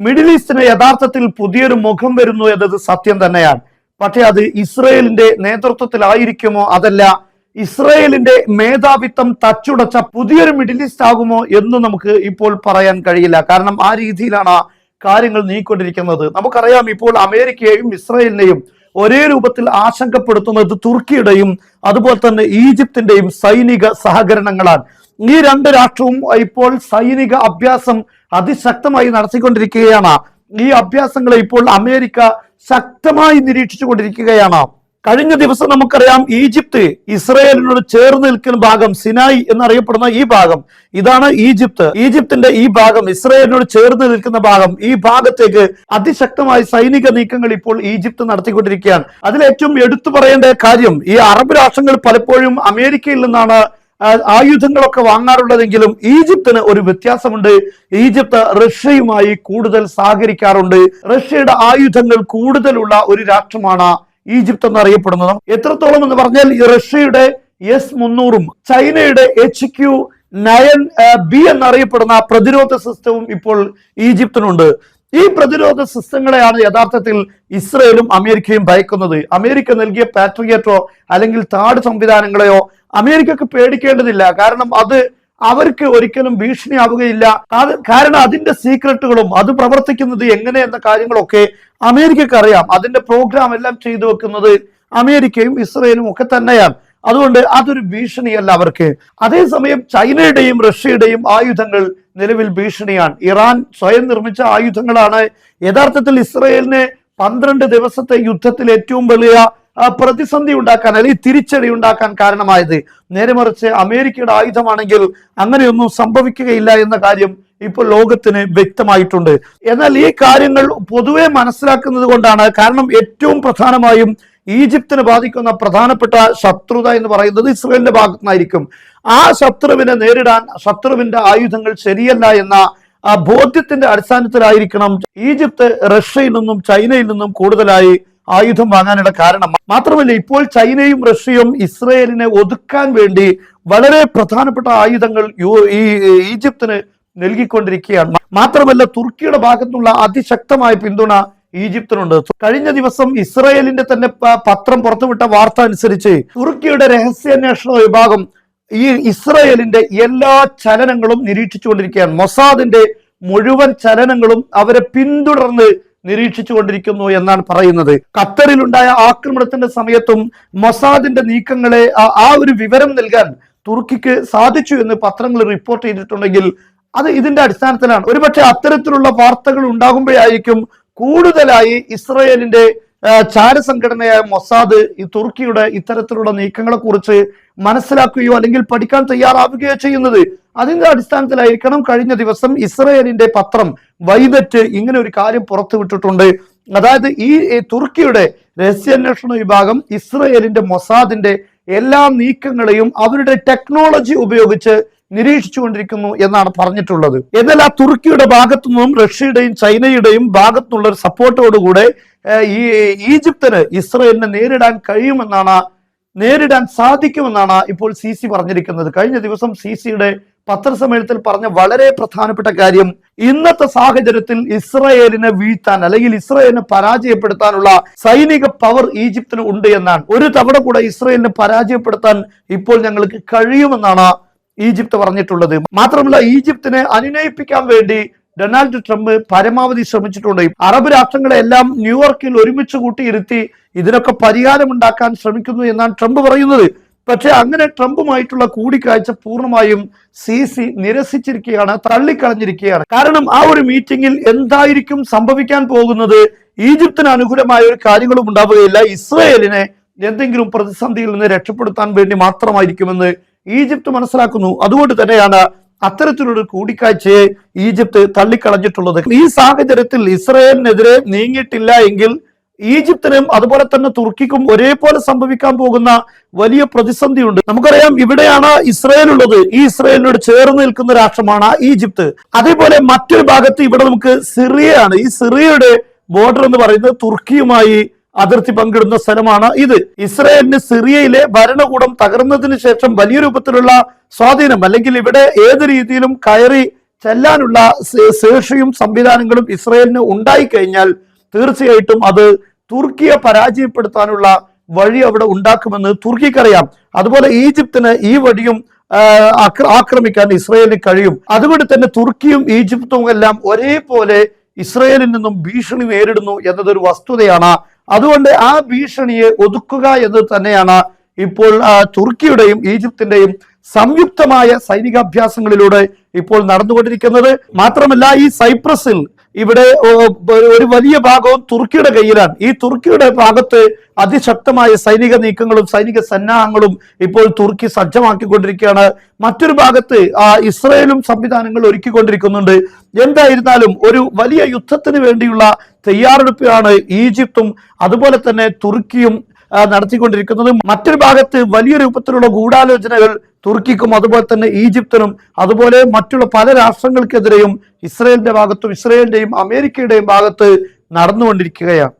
Middle ഈസ്റ്റിന് യഥാർത്ഥത്തിൽ പുതിയൊരു മുഖം വരുന്നു എന്നത് സത്യം തന്നെയാണ്. പക്ഷെ അത് ഇസ്രയേലിന്റെ നേതൃത്വത്തിലായിരിക്കുമോ അതല്ല ഇസ്രയേലിന്റെ മേധാവിത്വം തച്ചുടച്ച പുതിയൊരു മിഡിൽ ഈസ്റ്റ് ആകുമോ എന്ന് നമുക്ക് ഇപ്പോൾ പറയാൻ കഴിയില്ല. കാരണം ആ രീതിയിലാണ് കാര്യങ്ങൾ നീക്കൊണ്ടിരിക്കുന്നത്. നമുക്കറിയാം ഇപ്പോൾ അമേരിക്കയെയും ഇസ്രയേലിനെയും ഒരേ രൂപത്തിൽ ആശങ്കപ്പെടുത്തുന്നത് തുർക്കിയുടെയും അതുപോലെ തന്നെ ഈജിപ്തിന്റെയും സൈനിക സഹകരണങ്ങളാണ്. ഈ രണ്ട് രാഷ്ട്രവും ഇപ്പോൾ സൈനിക അഭ്യാസം അതിശക്തമായി നടത്തിക്കൊണ്ടിരിക്കുകയാണ്. ഈ അഭ്യാസങ്ങളെ ഇപ്പോൾ അമേരിക്ക ശക്തമായി നിരീക്ഷിച്ചു കൊണ്ടിരിക്കുകയാണ് കഴിഞ്ഞ ദിവസം നമുക്കറിയാം ഈജിപ്ത് ഇസ്രയേലിനോട് ചേർന്ന് നിൽക്കുന്ന ഭാഗം സിനായി എന്നറിയപ്പെടുന്ന ഈ ഭാഗം. ഇതാണ് ഈജിപ്ത്. ഈജിപ്തിന്റെ ഈ ഭാഗം ഇസ്രയേലിനോട് ചേർന്ന് നിൽക്കുന്ന ഭാഗം ഈ ഭാഗത്തേക്ക് അതിശക്തമായ സൈനിക നീക്കങ്ങൾ ഇപ്പോൾ ഈജിപ്ത് നടത്തിക്കൊണ്ടിരിക്കുകയാണ്. അതിൽ ഏറ്റവും എടുത്തു പറയേണ്ട കാര്യം ഈ അറബ് രാഷ്ട്രങ്ങൾ പലപ്പോഴും അമേരിക്കയിൽ നിന്നാണ് ആയുധങ്ങളൊക്കെ വാങ്ങാറുള്ളതെങ്കിലും ഈജിപ്തിന് ഒരു വ്യത്യാസമുണ്ട്. ഈജിപ്ത് റഷ്യയുമായി കൂടുതൽ സഹകരിക്കാറുണ്ട്. റഷ്യയുടെ ആയുധങ്ങൾ കൂടുതലുള്ള ഒരു രാഷ്ട്രമാണ് ഈജിപ്ത് എന്ന് എന്നറിയപ്പെടുന്നത്. എത്രത്തോളം എന്ന് പറഞ്ഞാൽ റഷ്യയുടെ എസ് മുന്നൂറും ചൈനയുടെ എച്ച് ക്യു നയൻ ബി എന്നറിയപ്പെടുന്ന പ്രതിരോധ സിസ്റ്റവും ഇപ്പോൾ ഈജിപ്തിനുണ്ട്. ഈ പ്രതിരോധ സിസ്റ്റങ്ങളെയാണ് യഥാർത്ഥത്തിൽ ഇസ്രയേലും അമേരിക്കയും ഭയക്കുന്നത്. അമേരിക്ക നൽകിയ പാട്രിയറ്റോ അല്ലെങ്കിൽ താട് സംവിധാനങ്ങളെയോ അമേരിക്കക്ക് പേടിക്കേണ്ടതില്ല. കാരണം അത് അവർക്ക് ഒരിക്കലും ഭീഷണിയാവുകയില്ല. അത് കാരണം അതിന്റെ സീക്രട്ടുകളും അത് പ്രവർത്തിക്കുന്നത് എങ്ങനെ എന്ന കാര്യങ്ങളൊക്കെ അമേരിക്കക്ക് അറിയാം. അതിന്റെ പ്രോഗ്രാം എല്ലാം ചെയ്തു വെക്കുന്നത് അമേരിക്കയും ഇസ്രയേലും ഒക്കെ തന്നെയാണ്. അതുകൊണ്ട് അതൊരു ഭീഷണിയല്ല അവർക്ക്. അതേസമയം ചൈനയുടെയും റഷ്യയുടെയും ആയുധങ്ങൾ നിലവിൽ ഭീഷണിയാണ്. ഇറാൻ സ്വയം നിർമ്മിച്ച ആയുധങ്ങളാണ്. യഥാർത്ഥത്തിൽ ഇസ്രയേലിന് പന്ത്രണ്ട് ദിവസത്തെ യുദ്ധത്തിൽ ഏറ്റവും വലിയ പ്രതിസന്ധി ഉണ്ടാക്കാൻ അല്ലെങ്കിൽ തിരിച്ചടി ഉണ്ടാക്കാൻ കാരണമായത്. നേരെ മറിച്ച് അമേരിക്കയുടെ ആയുധമാണെങ്കിൽ അങ്ങനെയൊന്നും സംഭവിക്കുകയില്ല എന്ന കാര്യം ഇപ്പോൾ ലോകത്തിന് വ്യക്തമായിട്ടുണ്ട്. എന്നാൽ ഈ കാര്യങ്ങൾ പൊതുവെ മനസ്സിലാക്കുന്നത് കൊണ്ടാണ് കാരണം ഏറ്റവും പ്രധാനമായും ഈജിപ്തിനെ ബാധിക്കുന്ന പ്രധാനപ്പെട്ട ശത്രുത എന്ന് പറയുന്നത് ഇസ്രയേലിന്റെ ഭാഗത്തു നിന്നായിരിക്കും ആ ശത്രുവിനെ നേരിടാൻ ശത്രുവിന്റെ ആയുധങ്ങൾ ശരിയല്ല എന്ന ആ ബോധ്യത്തിന്റെ അടിസ്ഥാനത്തിലായിരിക്കണം ഈജിപ്ത് റഷ്യയിൽ നിന്നും ചൈനയിൽ നിന്നും കൂടുതലായി ആയുധം വാങ്ങാനുള്ള കാരണം. മാത്രമല്ല ഇപ്പോൾ ചൈനയും റഷ്യയും ഇസ്രയേലിനെ ഒതുക്കാൻ വേണ്ടി വളരെ പ്രധാനപ്പെട്ട ആയുധങ്ങൾ ഈ ഈജിപ്തിന് നൽകിക്കൊണ്ടിരിക്കുകയാണ്. മാത്രമല്ല തുർക്കിയുടെ ഭാഗത്തുള്ള അതിശക്തമായ പിന്തുണ ഈജിപ്തിനുണ്ട്. കഴിഞ്ഞ ദിവസം ഇസ്രയേലിന്റെ തന്നെ പത്രം പുറത്തുവിട്ട വാർത്ത അനുസരിച്ച് തുർക്കിയുടെ രഹസ്യാന്വേഷണ വിഭാഗം ഈ ഇസ്രയേലിന്റെ എല്ലാ ചലനങ്ങളും നിരീക്ഷിച്ചുകൊണ്ടിരിക്കുകയാണ്. മൊസാദിന്റെ മുഴുവൻ ചലനങ്ങളും അവരെ പിന്തുടർന്ന് നിരീക്ഷിച്ചു കൊണ്ടിരിക്കുന്നു എന്നാണ് പറയുന്നത്. ഖത്തറിലുണ്ടായ ആക്രമണത്തിന്റെ സമയത്തും മൊസാദിന്റെ നീക്കങ്ങളെ ആ- ഒരു വിവരം നൽകാൻ തുർക്കിക്ക് സാധിച്ചു എന്ന് പത്രങ്ങൾ റിപ്പോർട്ട് ചെയ്തിട്ടുണ്ടെങ്കിൽ അത് ഇതിന്റെ അടിസ്ഥാനത്തിലാണ്. ഒരുപക്ഷെ അത്തരത്തിലുള്ള വാർത്തകൾ ഉണ്ടാകുമ്പോഴായിരിക്കും കൂടുതലായി ഇസ്രയേലിന്റെ ചാരസംഘടനയായ മൊസാദ് ഈ തുർക്കിയുടെ ഇത്തരത്തിലുള്ള നീക്കങ്ങളെ കുറിച്ച് മനസ്സിലാക്കുകയോ അല്ലെങ്കിൽ പഠിക്കാൻ തയ്യാറാവുകയോ ചെയ്യുന്നത് അതിന്റെ അടിസ്ഥാനത്തിലായിരിക്കണം. കഴിഞ്ഞ ദിവസം ഇസ്രയേലിന്റെ പത്രം വൈദറ്റ് ഇങ്ങനെ ഒരു കാര്യം പുറത്തുവിട്ടിട്ടുണ്ട്. അതായത് ഈ തുർക്കിയുടെ രഹസ്യാന്വേഷണ വിഭാഗം ഇസ്രയേലിന്റെ മൊസാദിന്റെ എല്ലാ നീക്കങ്ങളെയും അവരുടെ ടെക്നോളജി ഉപയോഗിച്ച് നിരീക്ഷിച്ചുകൊണ്ടിരിക്കുന്നു എന്നാണ് പറഞ്ഞിട്ടുള്ളത്. എന്നാൽ ആ തുർക്കിയുടെ ഭാഗത്തു നിന്നും റഷ്യയുടെയും ചൈനയുടെയും ഭാഗത്തുള്ള ഒരു സപ്പോർട്ടോടുകൂടെ ഈ ഈജിപ്തിന് ഇസ്രയേലിനെ നേരിടാൻ കഴിയുമെന്നാണ് നേരിടാൻ സാധിക്കുമെന്നാണ് ഇപ്പോൾ സി സി പറഞ്ഞിരിക്കുന്നത്. കഴിഞ്ഞ ദിവസം സി സിയുടെ പത്രസമ്മേളനത്തിൽ പറഞ്ഞ വളരെ പ്രധാനപ്പെട്ട കാര്യം ഇന്നത്തെ സാഹചര്യത്തിൽ ഇസ്രയേലിനെ വീഴ്ത്താൻ അല്ലെങ്കിൽ ഇസ്രയേലിനെ പരാജയപ്പെടുത്താനുള്ള സൈനിക പവർ ഈജിപ്തിന് ഉണ്ട് എന്നാണ്. ഒരു തവണ കൂടെ ഇസ്രയേലിനെ പരാജയപ്പെടുത്താൻ ഇപ്പോൾ ഞങ്ങൾക്ക് കഴിയുമെന്നാണ് ഈജിപ്ത് പറഞ്ഞിട്ടുള്ളത്. മാത്രമല്ല ഈജിപ്തിനെ അനുനയിപ്പിക്കാൻ വേണ്ടി ഡൊണാൾഡ് ട്രംപ് പരമാവധി ശ്രമിച്ചിട്ടുണ്ട്. അറബ് രാഷ്ട്രങ്ങളെല്ലാം ന്യൂയോർക്കിൽ ഒരുമിച്ച് കൂട്ടിയിരുത്തി ഇതിനൊക്കെ പരിഹാരമുണ്ടാക്കാൻ ശ്രമിക്കുന്നു എന്നാണ് ട്രംപ് പറയുന്നത്. പക്ഷെ അങ്ങനെ ട്രംപുമായിട്ടുള്ള കൂടിക്കാഴ്ച പൂർണമായും സി സി നിരസിച്ചിരിക്കുകയാണ് തള്ളിക്കളഞ്ഞിരിക്കുകയാണ്. കാരണം ആ ഒരു മീറ്റിംഗിൽ എന്തായിരിക്കും സംഭവിക്കാൻ പോകുന്നത്? ഈജിപ്തിന് അനുകൂലമായ ഒരു കാര്യങ്ങളും ഉണ്ടാവുകയില്ല. ഇസ്രയേലിനെ എന്തെങ്കിലും പ്രതിസന്ധിയിൽ നിന്ന് രക്ഷപ്പെടുത്താൻ വേണ്ടി മാത്രമായിരിക്കുമെന്ന് ഈജിപ്ത് മനസ്സിലാക്കുന്നു. അതുകൊണ്ട് തന്നെയാണ് അത്തരത്തിലൊരു കൂടിക്കാഴ്ചയെ ഈജിപ്ത് തള്ളിക്കളഞ്ഞിട്ടുള്ളത്. ഈ സാഹചര്യത്തിൽ ഇസ്രയേലിനെതിരെ നീങ്ങിയിട്ടില്ല എങ്കിൽ ഈജിപ്തിനും അതുപോലെ തന്നെ തുർക്കിക്കും ഒരേപോലെ സംഭവിക്കാൻ പോകുന്ന വലിയ പ്രതിസന്ധിയുണ്ട്. നമുക്കറിയാം ഇവിടെയാണ് ഇസ്രയേൽ ഉള്ളത് ഈ ഇസ്രയേലിനോട് ചേർന്ന് നിൽക്കുന്ന രാഷ്ട്രമാണ് ഈജിപ്ത്. അതേപോലെ മറ്റൊരു ഭാഗത്ത് ഇവിടെ നമുക്ക് സിറിയയാണ്. ഈ സിറിയയുടെ ബോർഡർ എന്ന് പറയുന്നത് തുർക്കിയുമായി അതിർത്തി പങ്കിടുന്ന സ്ഥലമാണ് ഇത്. ഇസ്രയേലിന് സിറിയയിലെ ഭരണകൂടം തകർന്നതിന് ശേഷം വലിയ രൂപത്തിലുള്ള സ്വാധീനം അല്ലെങ്കിൽ ഇവിടെ ഏത് രീതിയിലും കയറി ചെല്ലാനുള്ള ശേഷിയും സംവിധാനങ്ങളും ഇസ്രയേലിന് ഉണ്ടായിക്കഴിഞ്ഞാൽ തീർച്ചയായിട്ടും അത് തുർക്കിയെ പരാജയപ്പെടുത്താനുള്ള വഴി അവിടെ ഉണ്ടാക്കുമെന്ന് തുർക്കിക്കറിയാം. അതുപോലെ ഈജിപ്തിന് ഈ വഴിയും ആക്രമിക്കാൻ ഇസ്രയേലിന് കഴിയും. അതുകൊണ്ട് തന്നെ തുർക്കിയും ഈജിപ്തും എല്ലാം ഒരേപോലെ ഇസ്രയേലിൽ നിന്നും ഭീഷണി നേരിടുന്നു എന്നതൊരു വസ്തുതയാണ് അതുകൊണ്ട് ആ ഭീഷണിയെ ഒതുക്കുക എന്ന് തന്നെയാണ് ഇപ്പോൾ തുർക്കിയുടെയും ഈജിപ്തിന്റെയും സംയുക്തമായ സൈനികാഭ്യാസങ്ങളിലൂടെ ഇപ്പോൾ നടന്നുകൊണ്ടിരിക്കുന്നത്. മാത്രമല്ല ഈ സൈപ്രസിൽ ഇവിടെ ഒരു വലിയ ഭാഗവും തുർക്കിയുടെ കയ്യിലാണ്. ഈ തുർക്കിയുടെ ഭാഗത്ത് അതിശക്തമായ സൈനിക നീക്കങ്ങളും സൈനിക സന്നാഹങ്ങളും ഇപ്പോൾ തുർക്കി സജ്ജമാക്കിക്കൊണ്ടിരിക്കുകയാണ്. മറ്റൊരു ഭാഗത്ത് ആ ഇസ്രയേലും സംവിധാനങ്ങൾ ഒരുക്കിക്കൊണ്ടിരിക്കുന്നുണ്ട്. എന്തായിരുന്നാലും ഒരു വലിയ യുദ്ധത്തിന് വേണ്ടിയുള്ള തയ്യാറെടുപ്പാണ് ഈജിപ്തും അതുപോലെ തന്നെ തുർക്കിയും നടത്തിക്കൊണ്ടിരിക്കുന്നത്. മറ്റൊരു ഭാഗത്ത് വലിയ രൂപത്തിലുള്ള ഗൂഢാലോചനകൾ തുർക്കിക്കും അതുപോലെ തന്നെ ഈജിപ്തിനും അതുപോലെ മറ്റുള്ള പല രാഷ്ട്രങ്ങൾക്കെതിരെയും ഇസ്രയേലിന്റെ ഭാഗത്തും ഇസ്രയേലിന്റെയും അമേരിക്കയുടെയും ഭാഗത്ത് നടന്നുകൊണ്ടിരിക്കുകയാണ്.